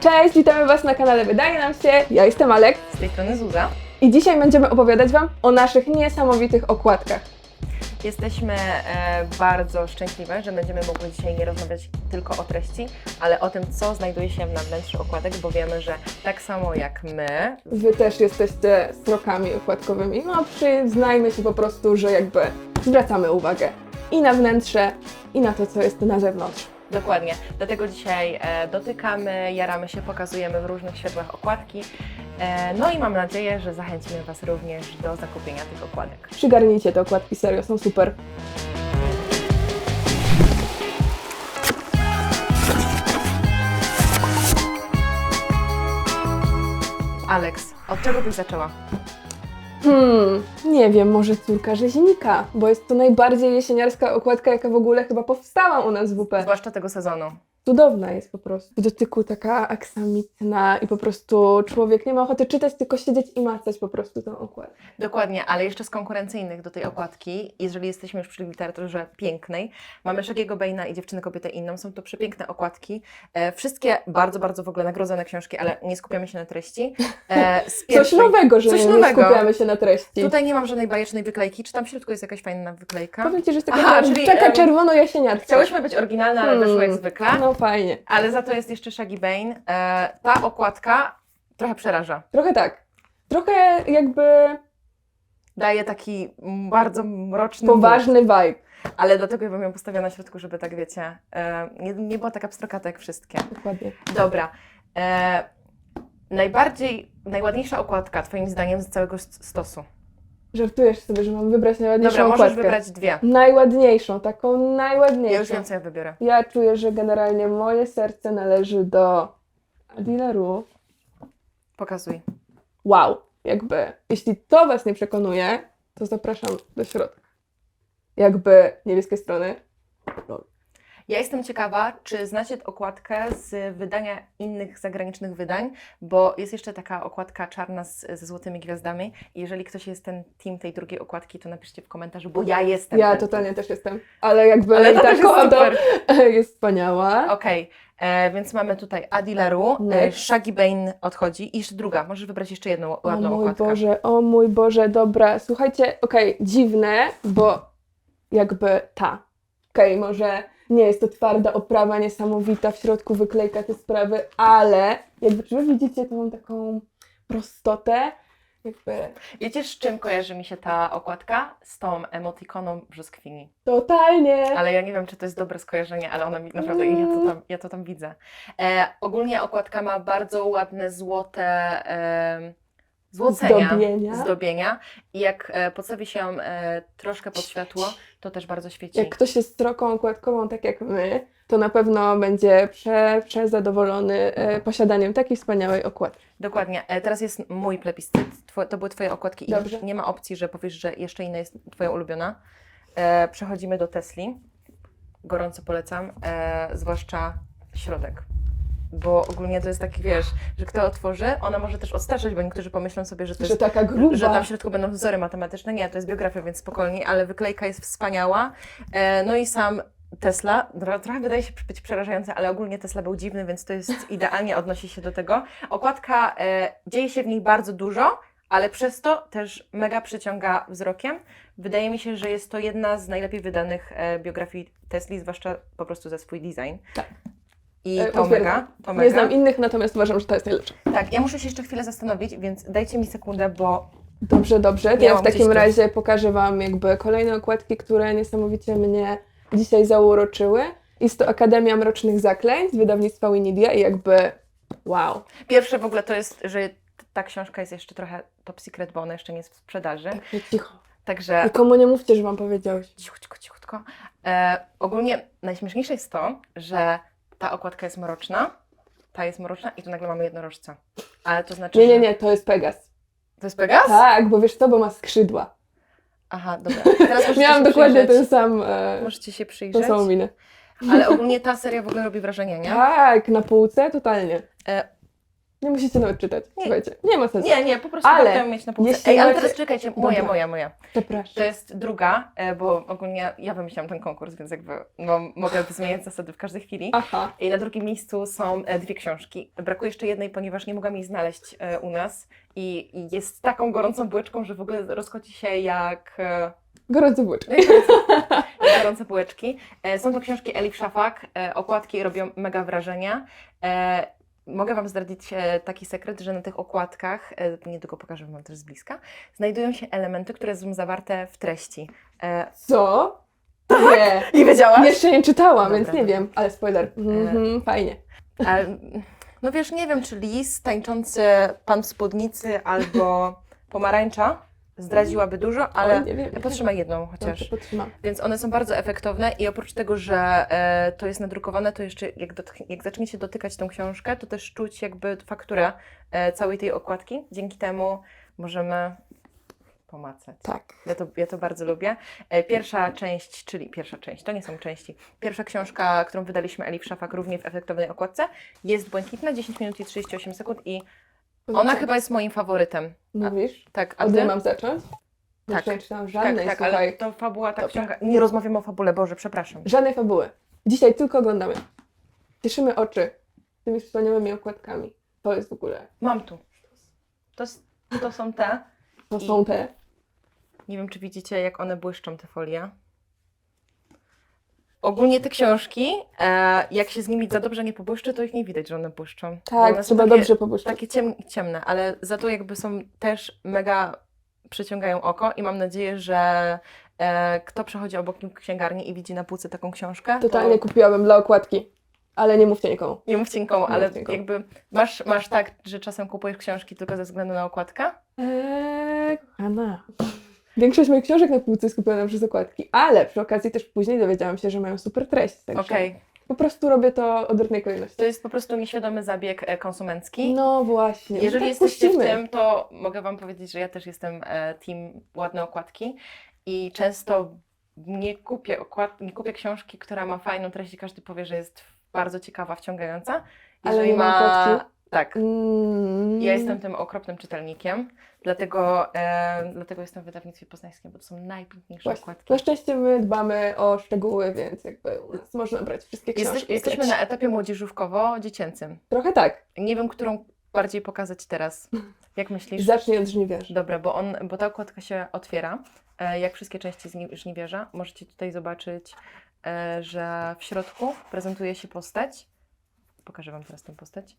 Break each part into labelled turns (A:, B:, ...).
A: Cześć, witamy Was na kanale Wydaje nam się. Ja jestem Alek
B: Z tej strony Zuza.
A: i dzisiaj będziemy opowiadać Wam o naszych niesamowitych okładkach.
B: Jesteśmy e, bardzo szczęśliwe, że będziemy mogły dzisiaj nie rozmawiać tylko o treści, ale o tym, co znajduje się na wnętrzu okładek, bo wiemy, że tak samo jak my,
A: Wy też jesteście srokami okładkowymi. No, przyznajmy się po prostu, że jakby zwracamy uwagę i na wnętrze, i na to, co jest na zewnątrz.
B: Dokładnie, dlatego dzisiaj e, dotykamy, jaramy się, pokazujemy w różnych światłach okładki. E, no i mam nadzieję, że zachęcimy Was również do zakupienia tych okładek.
A: Przygarnijcie te okładki, serio, są super.
B: Alex, od czego byś zaczęła?
A: Hmm, nie wiem, może córka rzeźnika, bo jest to najbardziej jesieniarska okładka, jaka w ogóle chyba powstała u nas w WP.
B: Zwłaszcza tego sezonu.
A: Cudowna jest po prostu. W dotyku taka aksamitna i po prostu człowiek nie ma ochoty czytać, tylko siedzieć i macać po prostu tą okładkę.
B: Dokładnie, ale jeszcze z konkurencyjnych do tej okładki, jeżeli jesteśmy już przy literaturze pięknej, mamy Szagiego Baina i Dziewczynę Kobietę Inną. Są to przepiękne okładki. E, wszystkie bardzo, bardzo w ogóle nagrodzone książki, ale nie skupiamy się na treści. E, z
A: Coś
B: pierwszej-
A: nowego, że
B: Coś
A: nie
B: nowego.
A: skupiamy się na treści.
B: Tutaj nie mam żadnej bajecznej wyklejki. Czy tam w środku jest jakaś fajna wyklejka?
A: Powiem Ci, że jest taka
B: Aha,
A: czeka czerwono-jesieniarska.
B: Chciałyśmy być oryginalne, ale wyszło jak zwykle.
A: No fajnie.
B: Ale za to jest jeszcze Shaggy Bane. E, ta okładka trochę przeraża.
A: Trochę tak. Trochę jakby
B: Daje taki bardzo mroczny
A: poważny vibe.
B: Ale dlatego ja bym ją postawiła na środku, żeby tak wiecie, e, nie, nie była taka pstrokata jak wszystkie.
A: Dokładnie.
B: Dobra. E, najbardziej, najładniejsza okładka Twoim zdaniem z całego stosu.
A: Żartujesz sobie, że mam wybrać najładniejszą
B: Dobra, możesz
A: okładkę.
B: wybrać dwie.
A: Najładniejszą, taką najładniejszą.
B: Ja już wiem, co ja wybiorę.
A: Ja czuję, że generalnie moje serce należy do Adileru.
B: Pokazuj.
A: Wow, jakby, jeśli to Was nie przekonuje, to zapraszam do środka. Jakby niebieskie strony.
B: Ja jestem ciekawa, czy znacie okładkę z wydania innych zagranicznych wydań, bo jest jeszcze taka okładka czarna z, ze złotymi gwiazdami. I jeżeli ktoś jest ten team tej drugiej okładki, to napiszcie w komentarzu, bo ja jestem.
A: Ja totalnie też jestem, ale jakby
B: Ale to też jest super.
A: Jest wspaniała.
B: Okej, e, więc mamy tutaj Adileru, e,
A: Next.
B: Shaggy Bane odchodzi i jeszcze druga, możesz wybrać jeszcze jedną
A: O
B: ładną
A: mój
B: okładkę.
A: Boże, o mój Boże, dobra. Słuchajcie, okej, dziwne, bo jakby ta. Okej, może nie jest to twarda oprawa niesamowita, w środku wyklejka te sprawy, ale jakby czy wy widzicie tą taką prostotę, jakby
B: Wiecie, z czym kojarzy mi się ta okładka? Z tą emotikoną brzoskwini.
A: totalnie.
B: Ale ja nie wiem, czy to jest dobre skojarzenie, ale ona mi naprawdę, ja to tam, ja to tam widzę. E, ogólnie okładka ma bardzo ładne złote e, złocenia,
A: Zdobienia.
B: zdobienia. I jak e, podstawi się ją e, troszkę pod światło, to też bardzo świeci.
A: Jak ktoś jest stroką okładkową, tak jak my, to na pewno będzie prze, przezadowolony e, posiadaniem takiej wspaniałej okładki.
B: Dokładnie. E, teraz jest mój plebiscyt. Two, to były Twoje okładki i
A: Dobrze.
B: nie ma opcji, że powiesz, że jeszcze inna jest Twoja ulubiona. E, przechodzimy do Tesli. Gorąco polecam, e, zwłaszcza środek. Bo ogólnie to jest taki, wiesz, że kto otworzy, ona może też odstraszać, bo niektórzy pomyślą sobie, że to
A: Że
B: jest
A: taka gruba.
B: że tam w środku będą wzory matematyczne. Nie, to jest biografia, więc spokojnie, ale wyklejka jest wspaniała. E, no i sam Tesla, tro- trochę wydaje się być przerażające, ale ogólnie Tesla był dziwny, więc to jest idealnie odnosi się do tego. Okładka, e, dzieje się w niej bardzo dużo, ale przez to też mega przyciąga wzrokiem. Wydaje mi się, że jest to jedna z najlepiej wydanych e, biografii Tesli, zwłaszcza po prostu za swój design.
A: Tak.
B: I
A: E,
B: to
A: potwierdzam.
B: mega, to
A: Nie znam innych, natomiast uważam, że to jest najlepsze.
B: Tak, ja muszę się jeszcze chwilę zastanowić, więc dajcie mi sekundę, bo
A: Dobrze, dobrze. To
B: Ja
A: w takim
B: tu.
A: razie pokażę Wam jakby kolejne okładki, które niesamowicie mnie dzisiaj zauroczyły. Jest to Akademia Mrocznych Zaklęć z wydawnictwa Winidia i jakby wow.
B: Pierwsze w ogóle to jest, że t- ta książka jest jeszcze trochę top secret, bo ona jeszcze nie jest w sprzedaży.
A: Tak, cicho.
B: Także
A: Nikomu nie mówcie, że Wam powiedziałeś.
B: cichutko, cichutko. E, ogólnie najśmieszniejsze jest to, że ta okładka jest mroczna, ta jest mroczna i tu nagle mamy jednorożca. Ale to znaczy,
A: Nie, nie, nie, to jest Pegas.
B: To jest Pegas?
A: Tak, bo wiesz co, bo ma skrzydła.
B: Aha, dobra. Teraz możecie
A: Miałam
B: się
A: dokładnie ten
B: przyjrzeć.
A: sam, e,
B: Możecie się
A: tą
B: przyjrzeć.
A: samą minę.
B: Ale ogólnie ta seria w ogóle robi wrażenie, nie?
A: Tak, na półce totalnie.
B: E,
A: Nie musicie nawet czytać, słuchajcie. Nie ma sensu.
B: Nie, nie, po prostu
A: Ale
B: mieć na półce.
A: jeśli
B: Ej, ale
A: macie-
B: teraz czekajcie, moja,
A: Dobra.
B: moja, moja. To
A: Przepraszam.
B: jest druga, e, bo ogólnie ja wymyślałam ten konkurs, więc jakby no, mogę zmieniać zasady w każdej chwili.
A: Aha.
B: I na drugim miejscu są e, dwie książki. Brakuje jeszcze jednej, ponieważ nie mogłam jej znaleźć e, u nas. I, I jest taką gorącą bułeczką, że w ogóle rozchodzi się jak, e,
A: Gorący błyczek.
B: jak gorące bułeczki. E, są to książki Elif Szafak. E, okładki robią mega wrażenie. E, mogę Wam zdradzić e, taki sekret, że na tych okładkach, e, niedługo pokażę Wam też z bliska, znajdują się elementy, które są zawarte w treści. E,
A: Co? Nie.
B: I wiedziałaś?
A: Jeszcze nie czytałam,
B: Dobra,
A: więc nie wiem, ale spoiler. Mhm, fajnie.
B: Ale, no wiesz, nie wiem, czy lis tańczący pan w spódnicy albo pomarańcza zdradziłaby dużo, ale
A: Oj, nie wiem.
B: potrzymaj jedną chociaż.
A: Dobrze, potrzymam.
B: Więc one są bardzo efektowne i oprócz tego, że e, to jest nadrukowane, to jeszcze jak, dotk- jak zaczniecie dotykać tą książkę, to też czuć jakby fakturę e, całej tej okładki. Dzięki temu możemy pomacać.
A: Tak.
B: Ja to, ja to bardzo lubię. E, Pierwsza część, czyli pierwsza część, to nie są części. Pierwsza książka, którą wydaliśmy Elif Szafak, również w efektownej okładce, jest błękitna, 10 minut i 38 sekund i ona chyba jest moim faworytem.
A: Mówisz?
B: Tak, a
A: Od
B: ty?
A: mam zacząć?
B: Tak.
A: Jeszcze nie czytałam
B: Tak,
A: żadnej,
B: tak, ale
A: słuchaj.
B: to fabuła tak
A: Dobra.
B: wciąga. Nie rozmawiamy o fabule, Boże, przepraszam.
A: Żadnej fabuły. Dzisiaj tylko oglądamy. Cieszymy oczy tymi wspaniałymi okładkami. To jest w ogóle.
B: Mam tu. To, s- to są te.
A: To są te.
B: Nie wiem, czy widzicie, jak one błyszczą, te folie. Ogólnie te książki, e, jak się z nimi za dobrze nie pobłyszczy, to ich nie widać, że one błyszczą.
A: Tak,
B: one są
A: trzeba
B: takie,
A: dobrze pobłyszczać.
B: Takie ciem, ciemne, ale za to jakby są też mega przyciągają oko i mam nadzieję, że e, kto przechodzi obok księgarni i widzi na półce taką książkę,
A: Totalnie
B: to
A: kupiłabym dla okładki. Ale nie mówcie nikomu.
B: nie mówcie nikomu,
A: Nie
B: ale
A: mówcie nikomu.
B: jakby masz, masz tak, że czasem kupujesz książki tylko ze względu na okładkę?
A: Eee, kochana. Większość moich książek na półce jest kupiona przez okładki, ale przy okazji też później dowiedziałam się, że mają super treść. Także
B: Okej.
A: po prostu robię to odwrotnej kolejności.
B: To jest po prostu nieświadomy zabieg e, konsumencki.
A: No właśnie.
B: Jeżeli
A: tak
B: jesteście
A: puścimy.
B: w tym, to mogę Wam powiedzieć, że ja też jestem e, team ładne okładki i często nie kupię, okład, nie kupię książki, która ma fajną treść i każdy powie, że jest bardzo ciekawa, wciągająca.
A: Ale nie ma okładki?
B: Tak.
A: Mm.
B: Ja jestem tym okropnym czytelnikiem, dlatego, e, dlatego jestem w wydawnictwie poznańskim, bo to są najpiękniejsze
A: Właśnie.
B: okładki.
A: Na szczęście my dbamy o szczegóły, więc jakby u nas można brać wszystkie książki.
B: Jesteś, jesteśmy na etapie młodzieżówkowo-dziecięcym.
A: Trochę tak.
B: Nie wiem, którą bardziej pokazać teraz. Jak myślisz?
A: Zacznij od żniwiarzy.
B: Dobra, bo, on, bo ta okładka się otwiera, e, jak wszystkie części zni- żniwierza. Możecie tutaj zobaczyć, e, że w środku prezentuje się postać. Pokażę Wam teraz tę postać.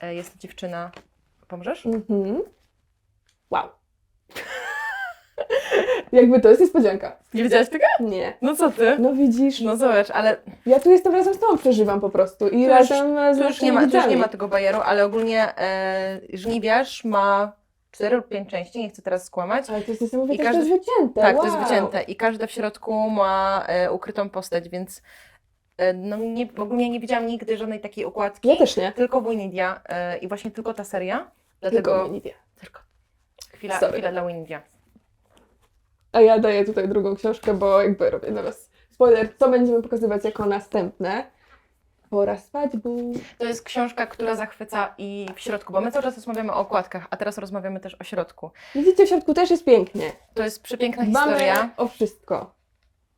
B: E, Jest to dziewczyna. Pomożesz?
A: Mhm. Wow. jakby to jest niespodzianka.
B: Nie wiedziałaś tego?
A: Nie.
B: No co ty?
A: No widzisz,
B: No zobacz, ale
A: ja tu jestem razem z tobą, przeżywam po prostu. I
B: Tu już-
A: razem z
B: tu już, nie ma, tu już
A: widzami.
B: nie ma tego bajeru, ale ogólnie e, żniwiarz ma 4 lub 5 części, nie chcę teraz skłamać.
A: Ale to jest niesamowite,
B: I
A: że
B: każdy-
A: to jest wycięte.
B: Tak, to jest wycięte i każde w środku ma e, ukrytą postać, więc no, nie, ogólnie nie widziałam nigdy żadnej takiej okładki.
A: Ja też nie.
B: Tylko Winidia e, i właśnie tylko ta seria. Dlatego
A: Tylko wie.
B: tylko chwila,
A: Sorry.
B: chwila dla Winidia.
A: A ja daję tutaj drugą książkę, bo jakby robię dla was spoiler, co będziemy pokazywać jako następne. Pora spać, bo...
B: To jest książka, która zachwyca i w środku, bo my cały czas rozmawiamy o okładkach, a teraz rozmawiamy też o środku.
A: Widzicie, w środku też jest pięknie.
B: To jest przepiękna
A: Dbamy
B: historia
A: o wszystko.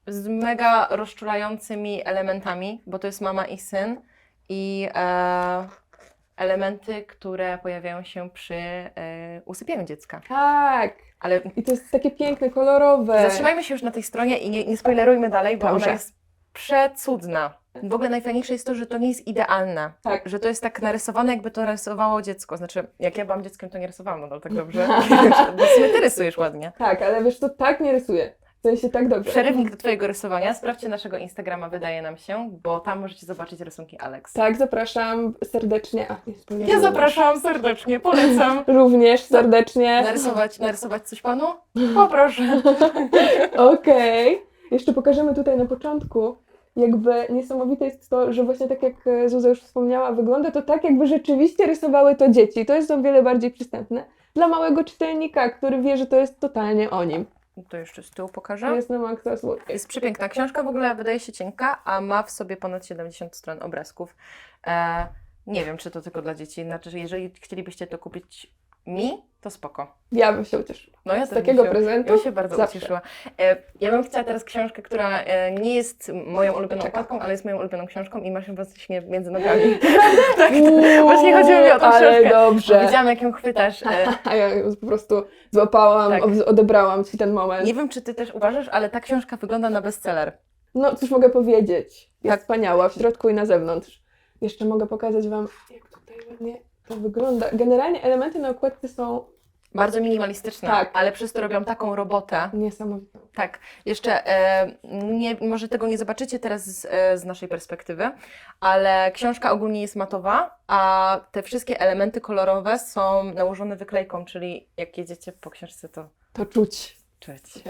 B: Z mega rozczulającymi elementami, bo to jest mama i syn i e, elementy, które pojawiają się przy e, usypianiu dziecka.
A: Tak.
B: Ale
A: I to jest takie piękne, kolorowe.
B: Zatrzymajmy się już na tej stronie i nie, nie spoilerujmy dalej, bo
A: Dobrze.
B: ona jest przecudna. W ogóle najfajniejsze jest to, że to nie jest idealne.
A: Tak.
B: Że to jest tak narysowane, jakby to rysowało dziecko. Znaczy, jak ja byłam dzieckiem, to nie rysowałam nadal tak dobrze. bo w sumie ty rysujesz ładnie.
A: Tak, ale wiesz, to tak nie rysuje. Sensie tak dobrze.
B: Przerywnik do Twojego rysowania. Sprawdźcie naszego Instagrama, wydaje nam się, bo tam możecie zobaczyć rysunki Alex.
A: Tak, zapraszam serdecznie. A, nie.
B: Ja zapraszam serdecznie, polecam.
A: Również serdecznie.
B: Narysować, narysować coś panu? Poproszę.
A: Okej. Jeszcze pokażemy tutaj na początku. Jakby niesamowite jest to, że właśnie tak jak e, Zuza już wspomniała, wygląda to tak, jakby rzeczywiście rysowały to dzieci. To jest o wiele bardziej przystępne dla małego czytelnika, który wie, że to jest totalnie o nim.
B: To jeszcze z tyłu pokażę.
A: jest na maksa.
B: Jest przepiękna książka, w ogóle wydaje się cienka, a ma w sobie ponad 70 stron obrazków. E, Nie wiem, czy to tylko dla dzieci. Znaczy, że jeżeli chcielibyście to kupić mi, to spoko.
A: Ja bym się ucieszyła.
B: No ja
A: Z takiego
B: się,
A: prezentu?
B: Ja się bardzo
A: Zawsze.
B: ucieszyła. E, ja bym chciała teraz książkę, która e, nie jest moją ulubioną okładką, ale jest moją ulubioną książką i masz ją właśnie między nogami. tak,
A: Uuu,
B: właśnie chodziło mi o tą
A: ale
B: książkę.
A: dobrze.
B: Widziałam, jak ją chwytasz. E,
A: A ja ją po prostu złapałam,
B: Tak.
A: odebrałam ci ten moment.
B: nie wiem, czy ty też uważasz, ale ta książka wygląda na bestseller.
A: No, cóż mogę powiedzieć. Jest
B: Tak.
A: wspaniała w środku i na zewnątrz. Jeszcze mogę pokazać Wam, jak tutaj ładnie to wygląda. Generalnie elementy na okładce są
B: Bardzo minimalistyczna,
A: Tak.
B: ale przez to robią taką robotę.
A: niesamowite.
B: Tak, jeszcze e, nie, może tego nie zobaczycie teraz z, e, z naszej perspektywy, ale książka ogólnie jest matowa, a te wszystkie elementy kolorowe są nałożone wyklejką, czyli jak jedziecie po książce, to
A: To czuć.
B: Czuć,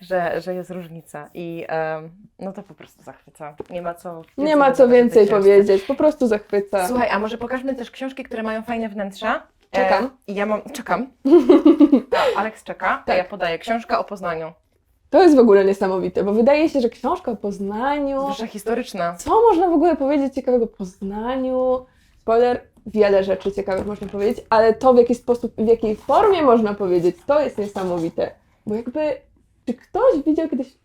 B: że, że jest różnica i em, no to po prostu zachwyca. Nie ma co
A: Nie ma co więcej powiedzieć, po prostu zachwyca.
B: Słuchaj, a może pokażmy też książki, które mają fajne wnętrza?
A: Czekam.
B: E, ja mam, czekam. A, Aleks czeka, a
A: Tak.
B: ja podaję książka o Poznaniu.
A: To jest w ogóle niesamowite, bo wydaje się, że książka o Poznaniu.
B: Zwłaszcza historyczna.
A: Co można w ogóle powiedzieć ciekawego o Poznaniu? Spoiler, wiele rzeczy ciekawych można powiedzieć, ale to w jaki sposób, w jakiej formie można powiedzieć, to jest niesamowite. Bo jakby, czy ktoś widział kiedyś...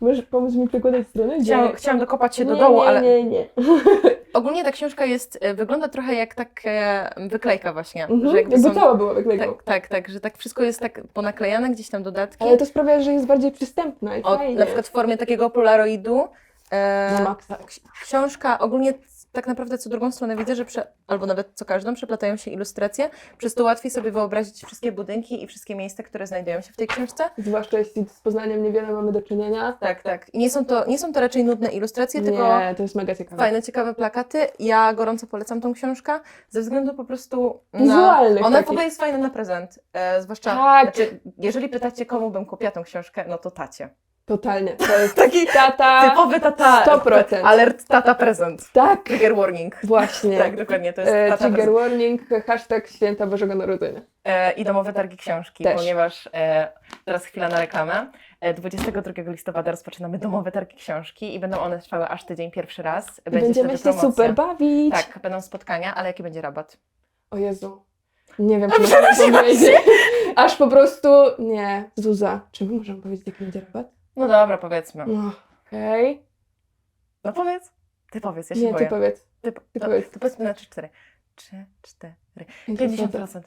A: Możesz pomóc mi przekładać stronę? Gdzie-
B: Chciałam, chciałam dokopać się do
A: nie,
B: dołu,
A: nie,
B: ale
A: Nie, nie,
B: ogólnie ta książka jest, e, wygląda trochę jak tak e, wyklejka właśnie.
A: mhm.
B: Że jakby
A: Jakby
B: są,
A: cała była wyklejką.
B: tak, tak, tak, że tak wszystko jest tak ponaklejane, gdzieś tam dodatki.
A: Ale to sprawia, że jest bardziej przystępna i
B: o,
A: fajnie.
B: na przykład w formie takiego polaroidu. E,
A: Na maksa.
B: książka ogólnie tak naprawdę co drugą stronę widzę, że prze, albo nawet co każdą przeplatają się ilustracje, przez to łatwiej sobie wyobrazić wszystkie budynki i wszystkie miejsca, które znajdują się w tej książce.
A: Zwłaszcza jeśli z Poznaniem niewiele mamy do czynienia.
B: Tak, tak. I nie są to, nie są to raczej nudne ilustracje, tylko
A: Nie, to jest mega ciekawe.
B: fajne, ciekawe plakaty. Ja gorąco polecam tą książkę ze względu po prostu na...
A: Wizualnych
B: Ona w ogóle jest fajna na prezent. E, zwłaszcza,
A: Tak.
B: znaczy, jeżeli pytacie, komu bym kupiła tą książkę, no to tacie.
A: Totalnie. To jest
B: Taki
A: tata.
B: typowy tata.
A: 100%.
B: Alert tata prezent.
A: Tak,
B: Trigger warning.
A: właśnie.
B: Tak, dokładnie, to jest
A: E,
B: tata
A: trigger
B: prezent.
A: warning, hashtag święta Bożego Narodzenia.
B: E, I domowe targi książki,
A: Też.
B: ponieważ e, teraz chwila na reklamę. E, 22 listopada rozpoczynamy domowe targi książki i będą one trwały aż tydzień pierwszy raz. Będzie
A: będziemy się
B: promocja.
A: super bawić.
B: Tak, będą spotkania, ale jaki będzie rabat?
A: O Jezu. Nie wiem, czy powiedzieć. Aż po prostu. Nie, Zuza. Czy my możemy powiedzieć, jaki będzie rabat?
B: No dobra, powiedzmy.
A: No, Okej.
B: No powiedz. Ty powiedz, ja się
A: Nie,
B: boję.
A: ty powiedz.
B: Ty,
A: ty
B: to,
A: powiedz.
B: to powiedzmy na 3-4. 3, 4,
A: 50%.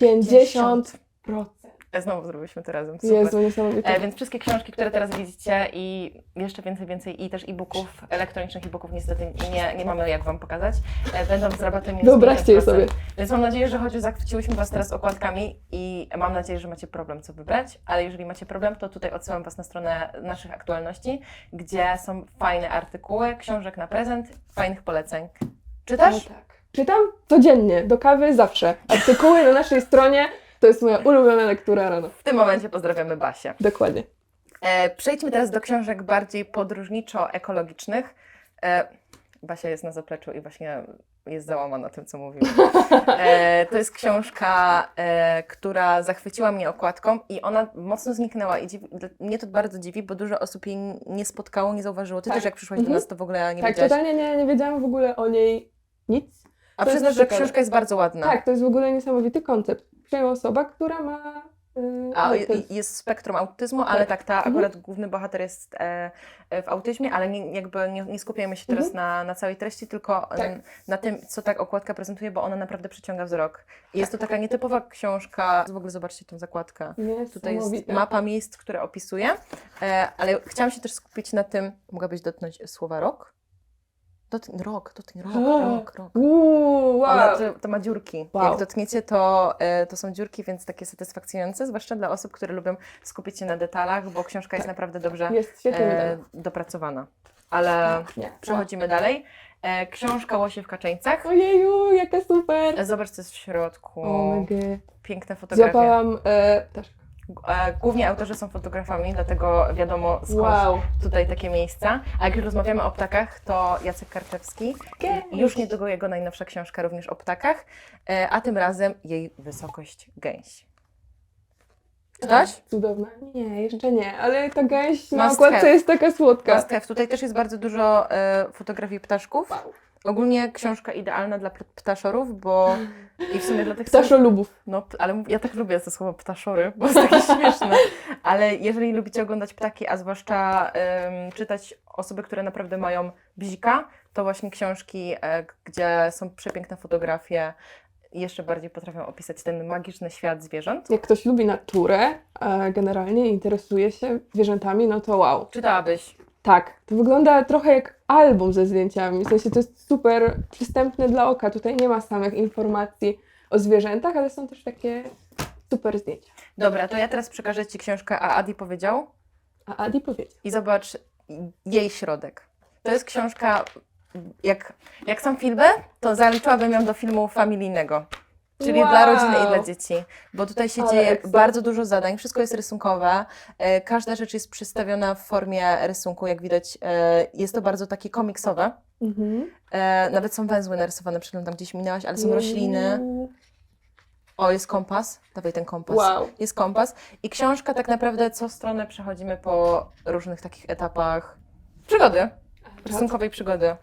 B: 50%.
A: 50%.
B: E, Znowu zrobiliśmy to razem. Super.
A: Jezu, niesamowite.
B: E, więc wszystkie książki, które teraz widzicie i jeszcze więcej, więcej i też e-booków, elektronicznych e-booków niestety nie, nie mamy jak Wam pokazać, e, będą z rabatem minus
A: Wyobraźcie je
B: 50%.
A: sobie.
B: Więc mam nadzieję, że choć zachwyciłyśmy Was teraz okładkami i mam nadzieję, że macie problem, co wybrać, ale jeżeli macie problem, to tutaj odsyłam Was na stronę naszych aktualności, gdzie są fajne artykuły, książek na prezent, fajnych poleceń. Czytasz?
A: Tak. Czytam codziennie, do kawy zawsze. Artykuły na naszej stronie to jest moja ulubiona lektura rano.
B: W tym momencie pozdrawiamy Basię.
A: Dokładnie.
B: E, przejdźmy teraz do książek bardziej podróżniczo-ekologicznych. E, Basia jest na zapleczu i właśnie jest załamana tym, co mówimy. E, to jest książka, e, która zachwyciła mnie okładką i ona mocno zniknęła. I dziwi, mnie to bardzo dziwi, bo dużo osób jej nie spotkało, nie zauważyło. Ty
A: Tak.
B: też jak przyszłaś do
A: Mhm.
B: nas, to w ogóle nie
A: tak,
B: wiedziałaś.
A: totalnie nie, nie wiedziałam w ogóle o niej nic.
B: A przyznasz, że książka jest bardzo ładna.
A: Tak, to jest w ogóle niesamowity koncept. Przyjęła osoba, która ma. Yy,
B: A,
A: autyzm.
B: jest spektrum autyzmu, ale tak, ta
A: Mhm.
B: akurat główny bohater jest e, e, w autyzmie, ale nie, jakby nie, nie skupiamy się teraz na, na całej treści, tylko
A: Mhm. Tak.
B: em, na tym, co tak okładka prezentuje, bo ona naprawdę przyciąga wzrok. I jest to taka nietypowa książka. W ogóle zobaczcie tą zakładkę. Tutaj jest mapa miejsc, które opisuje, e, ale chciałam się też skupić na tym, mogłabyś dotknąć słowa rok? Dotknij, rok, dotknij, rok, rok, rok.
A: Uuu, wow.
B: Ona to, to ma dziurki.
A: Wow.
B: Jak dotkniecie, to, e, to są dziurki, więc takie satysfakcjonujące, zwłaszcza dla osób, które lubią skupić się na detalach, bo książka jest naprawdę dobrze
A: Jest świetnie
B: e,
A: wydana.
B: dopracowana. Ale
A: Nie.
B: przechodzimy dalej. E, książka Łosie w Kaczeńcach.
A: Ojeju, jaka super.
B: Zobacz, co jest w środku.
A: O mega.
B: Piękne fotografie.
A: Złapałam e, ptaszka.
B: E, głównie autorzy są fotografami, dlatego wiadomo skąd
A: Wow.
B: tutaj takie miejsca. A jak już rozmawiamy o ptakach, to Jacek Karczewski.
A: Gęś.
B: Już niedługo jego najnowsza książka również o ptakach, e, a tym razem jej wysokość gęś. Czytałaś?
A: Cudowna. Nie, jeszcze nie, ale ta gęś na okładce jest taka słodka.
B: Must have. Tutaj też jest bardzo dużo e, fotografii ptaszków.
A: Wow.
B: Ogólnie książka idealna dla ptaszorów, bo i w sumie dla tych
A: Ptaszolubów.
B: No, ale ja tak lubię to słowo ptaszory, bo jest takie śmieszne. Ale jeżeli lubicie oglądać ptaki, a zwłaszcza em, czytać osoby, które naprawdę mają bzika, to właśnie książki, e, gdzie są przepiękne fotografie, jeszcze bardziej potrafią opisać ten magiczny świat zwierząt.
A: Jak ktoś lubi naturę, a generalnie interesuje się zwierzętami, no to wow.
B: Czytałabyś?
A: Tak, to wygląda trochę jak album ze zdjęciami. W sensie to jest super przystępne dla oka. Tutaj nie ma samych informacji o zwierzętach, ale są też takie super zdjęcia.
B: Dobra, to ja teraz przekażę Ci książkę, a Adi powiedział
A: A Adi powiedział.
B: i zobacz jej środek. To jest książka, jak, jak sam filmy, to zaliczyłabym ją do filmu familijnego. Czyli dla
A: Wow.
B: rodziny i dla dzieci, bo tutaj się
A: Ale
B: dzieje
A: ekstra.
B: bardzo dużo zadań, wszystko jest rysunkowe, e, każda rzecz jest przedstawiona w formie rysunku, jak widać e, jest to bardzo takie komiksowe,
A: Mhm.
B: e, nawet są węzły narysowane, przeglądam gdzieś minęłaś, ale są rośliny, o jest kompas, dawaj ten kompas,
A: Wow.
B: jest kompas i książka tak naprawdę co stronę przechodzimy po różnych takich etapach przygody, rysunkowej przygody.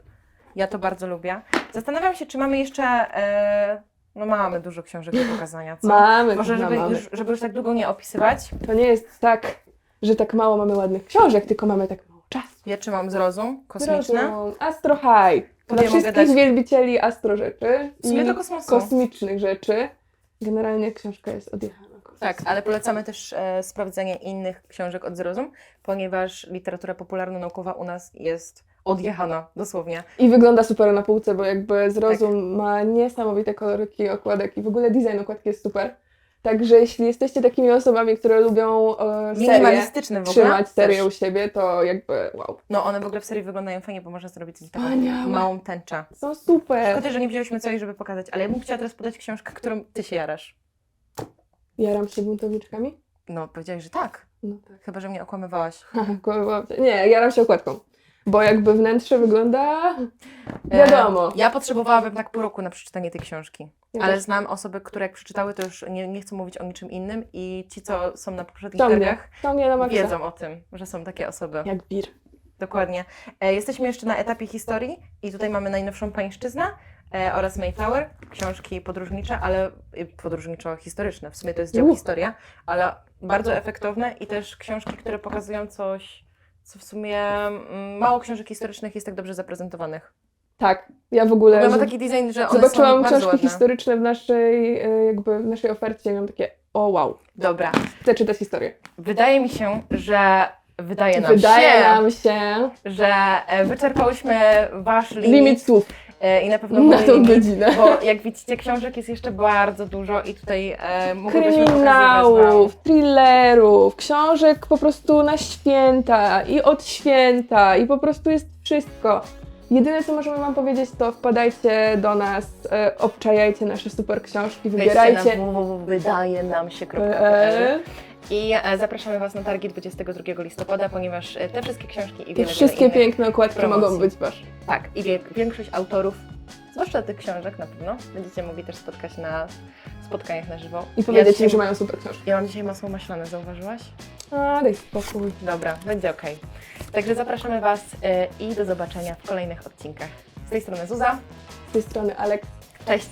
B: Ja to bardzo lubię. Zastanawiam się, czy mamy jeszcze, e, no mamy dużo książek do pokazania, co?
A: Mamy,
B: Może, żeby
A: mamy.
B: już, żeby już tak długo nie opisywać,
A: To nie jest tak, że tak mało mamy ładnych książek, tylko mamy tak mało czasu.
B: ja trzymam zrozum kosmiczne.
A: Astro High.
B: To
A: Dla
B: mogę
A: wszystkich
B: dać-
A: wielbicieli astro rzeczy
B: W sumie
A: i
B: do kosmosu.
A: kosmicznych rzeczy. Generalnie książka jest odjechana.
B: Tak, ale polecamy też e, sprawdzenie innych książek od Zrozum, ponieważ literatura popularno-naukowa u nas jest odjechana, dosłownie.
A: I wygląda super na półce, bo jakby Zrozum
B: Tak.
A: ma niesamowite koloryki okładek i w ogóle design okładki jest super. Także jeśli jesteście takimi osobami, które lubią e, serię,
B: Minimalistyczny w ogóle.
A: trzymać serię
B: też.
A: u siebie, to jakby wow.
B: No one w ogóle w serii wyglądają fajnie, bo można zrobić taką
A: Wspaniałe.
B: małą tęczę.
A: Są super.
B: Szkoda, że nie wzięliśmy całej, żeby pokazać, ale ja bym chciała teraz podać książkę, którą ty się jarasz.
A: Jaram się buntowniczkami?
B: No, powiedziałeś, że tak.
A: No tak.
B: Chyba, że mnie okłamywałaś.
A: Cię. Nie, jaram się okładką. Bo jakby wnętrze wygląda wiadomo.
B: E, ja potrzebowałabym tak pół roku na przeczytanie tej książki.
A: Ja
B: ale
A: też.
B: znam osoby, które jak przeczytały, to już nie, nie chcą mówić o niczym innym i ci, co są na poprzednich
A: To mnie,
B: targach,
A: to mnie na maksa.
B: wiedzą o tym, że są takie osoby.
A: Jak bir.
B: Dokładnie. E, jesteśmy jeszcze na etapie historii i tutaj mamy najnowszą pańszczyznę e, oraz Mayflower, książki podróżnicze, ale y, podróżniczo-historyczne. W sumie to jest dział
A: U.
B: historia, ale bardzo efektowne i też książki, które pokazują coś, co w sumie mm, mało książek historycznych jest tak dobrze zaprezentowanych.
A: Tak, ja w ogóle
B: Bo ma taki design, że one są
A: zobaczyłam
B: bardzo
A: książki
B: ładne.
A: historyczne w naszej, e, jakby w naszej ofercie i miałam takie, o wow,
B: Dobra.
A: chcę czytać historię.
B: Wydaje mi się, że wydaje nam
A: Wydaje
B: się,
A: nam się
B: że e, wyczerpałyśmy wasz limit,
A: limit słów
B: i na pewno
A: na tą godzinę.
B: Bo jak widzicie, książek jest jeszcze bardzo dużo i tutaj e, mogłybyśmy
A: Kryminałów, thrillerów, książek po prostu na święta i od święta i po prostu jest wszystko. Jedyne co możemy Wam powiedzieć to wpadajcie do nas, e, obczajajcie nasze super książki, wybierajcie.
B: Wejdźcie na www.wydajenamsie.pl
A: E,
B: i e, zapraszamy Was na targi 22 listopada, ponieważ e, te wszystkie książki i
A: I
B: wiele,
A: wszystkie
B: innych,
A: piękne okładki
B: promocji.
A: mogą być Wasze.
B: Tak, i większość autorów, zwłaszcza tych książek na pewno, będziecie mogli też spotkać na spotkaniach na żywo.
A: I powiedzieć
B: dzisiaj,
A: im, że mają super książki.
B: Ja mam dzisiaj masło maślane, zauważyłaś?
A: A, daj spokój.
B: Dobra, będzie ok. Także zapraszamy Was e, i do zobaczenia w kolejnych odcinkach. Z tej strony Zuza.
A: Z tej strony Alek.
B: Cześć!